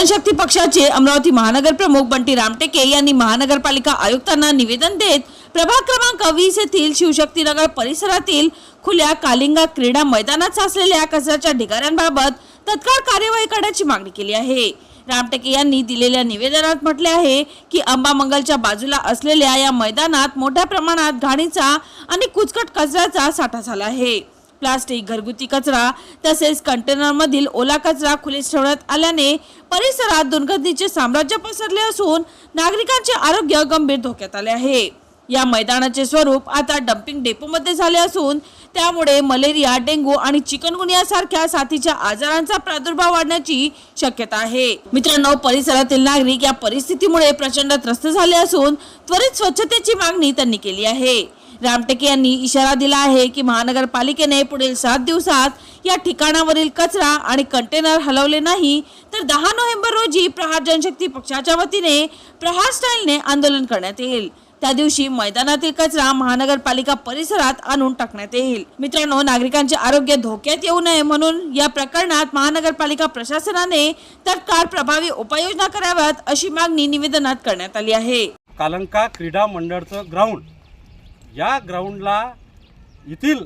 जनशक्ती पक्षाचे अमरावती महानगर प्रमुख बंटी रामटेके यांनी महानगरपालिका आयुक्तांना निवेदन देत प्रभाग क्रमांक वीस येथील शिवशक्तीनगर परिसरातील खुल्या कालिंगा क्रीडा मैदानात साचलेल्या कचऱ्याच्या ढिगाऱ्यांबाबत तत्काळ कार्यवाही करण्याची मागणी केली आहे. रामटेके यांनी दिलेल्या निवेदनात म्हटले आहे की अंबामंगलच्या बाजूला असलेल्या या मैदानात मोठ्या प्रमाणात घाणीचा आणि कुचकट कचऱ्याचा साठा झाला आहे. प्लास्टिक घरगुती कचरा तसेच कंटेनरमधील ओला कचरा खुलीस ठेवण्यात आल्याने परिसरात दुर्गंधीचे साम्राज्य पसरले असून नागरिकांचे आरोग्य गंभीर धोक्यात आले आहे. या मैदानाचे स्वरूप आता डम्पिंग डेपोमध्ये झाले असून त्यामुळे मलेरिया डेंगू आणि चिकनगुनिया सारख्या साथीच्या आजारांचा प्रादुर्भाव वाढण्याची शक्यता आहे. मित्रांनो परिसरातील नागरिक या परिस्थितीमुळे प्रचंड त्रस्त झाले असून त्वरित स्वच्छतेची मागणी त्यांनी केली आहे. रामटेके यांनी इशारा दिला आहे की महानगरपालिकेने पुढील सात दिवसात या ठिकाणावरील कचरा आणि कंटेनर हलवले नाही तर दहा नोव्हेंबर रोजी प्रहार जनशक्ती पक्षाच्या वतीने प्रहार स्टाईलने आंदोलन करण्यात येईल. त्या दिवशी मैदानातील कचरा महानगरपालिका परिसरात आणून टाकण्यात येईल. मित्रांनो नागरिकांचे आरोग्य धोक्यात येऊ नये म्हणून या प्रकरणात महानगरपालिका प्रशासनाने तत्काळ प्रभावी उपाययोजना कराव्यात अशी मागणी निवेदनात करण्यात आली आहे. कालंका क्रीडा मंडळचं ग्राउंड या ग्राउंडला येथील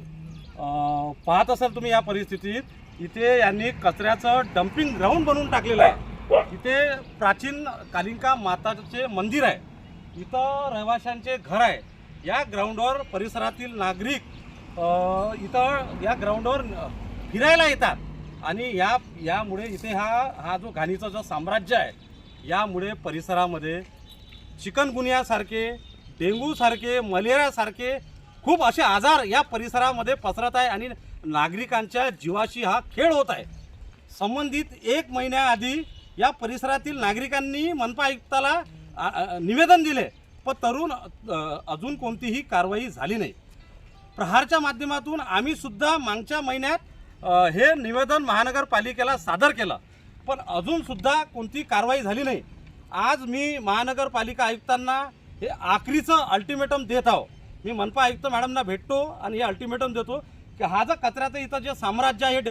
पाहत असाल तुम्ही या परिस्थितीत इथे यांनी कचऱ्याचं डम्पिंग ग्राउंड बनवून टाकलेलं आहे. इथे प्राचीन कालिंका माताचे मंदिर आहे. इथं रहिवाशांचे घर आहे. या ग्राउंडवर परिसरातील नागरिक इथं या ग्राउंडवर फिरायला येतात. आणि या यामुळे इथे हा हा जो घाणीचा जो साम्राज्य आहे यामुळे परिसरामध्ये चिकनगुनियासारखे डेंग्यूसारखे मलेरियासारखे खूप असे आजार या परिसरामध्ये पसरत आहे आणि नागरिकांच्या जीवाशी हा खेळ होत आहे. संबंधित एक महिन्याआधी या परिसरातील नागरिकांनी मनपा आयुक्ताला निवेदन दिले पण तरुण अजून कोणतीही कारवाई झाली नाही. प्रहारच्या माध्यमातून आम्ही सुद्धा मागच्या महिन्यात हे निवेदन महानगरपालिकेला सादर केलं पण अजूनसुद्धा कोणती कारवाई झाली नाही. आज मी महानगरपालिका आयुक्तांना हे आखरीचं अल्टिमेटम देत आहो. मी मनपा आयुक्त मॅडमना भेटतो आणि हे अल्टिमेटम देतो की हा जो कचऱ्याचं इथं जे साम्राज्य आहे डे